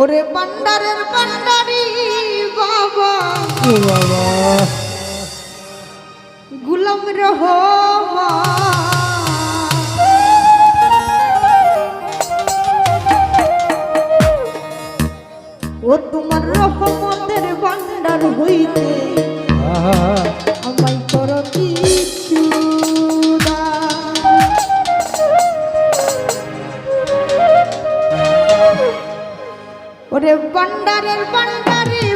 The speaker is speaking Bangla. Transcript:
ওরে বান্ডারের বান্ডারি বাবা। ও বাবা। গুলাম রহমান। ও তোমার রহমতের ভান্ডার হইতে ওরে ভান্ডারের ভান্ডারে